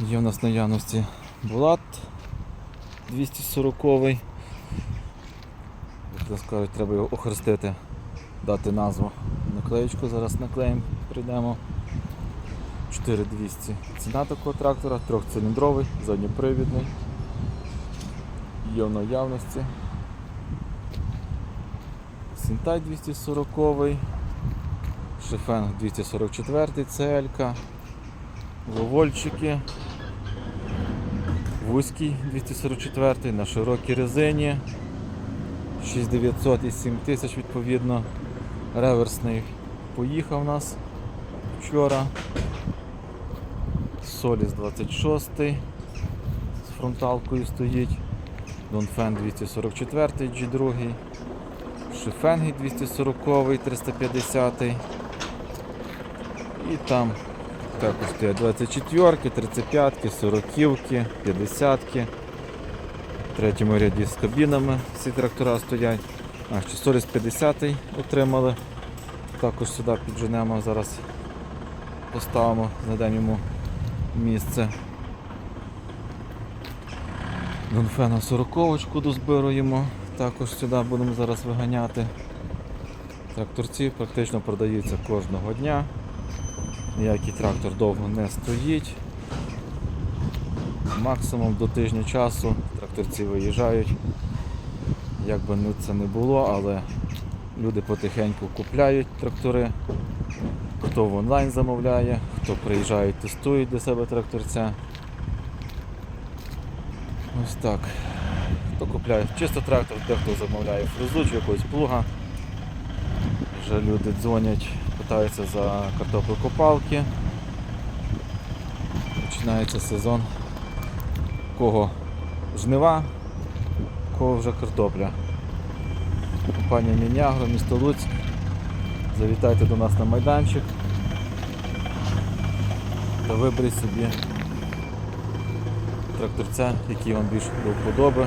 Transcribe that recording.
Є в нас наявності Булат 240 Як скажуть, треба його охрестити, дати назву. Наклеєчку зараз наклеїмо, прийдемо. 4200. Ціна такого трактора, трьохциліндровий, задньопривідний. Є в наявності. Сінтай 240, Шифен 244 CL, Вовольчики, вузький 244 на широкій резині, 6900 і 7000 відповідно. Реверсний поїхав у нас вчора. Соліс 26 з фронталкою стоїть. Донфен 244 G2. Шифенги 240 350 І там також стоять 24, ки 35, ки 40, ки 50. ки В третьому ряді з кабінами всі трактора стоять. А, ще Соліс 50 отримали. Також сюди підженемо, зараз поставимо, знайдемо йому місце. Донфена 40 дозбируємо, також сюди будемо зараз виганяти. Тракторці практично продаються кожного дня. Ніякий трактор довго не стоїть. Максимум до тижня часу тракторці виїжджають. Як би ну це не було, але люди потихеньку купляють трактори. Хто в онлайн замовляє, хто приїжджає, тестує для себе тракторця. Ось так. Хто купляє чисто трактор, дехто замовляє фрезу чи якогось плуга. Вже люди дзвонять, питаються за картоплекопалки. Починається сезон. Кого жнива, кого вже картопля. Компанія Мінягро, місто Луцьк. Завітайте до нас на майданчик та виберіть собі тракторця, який вам більше до вподоби.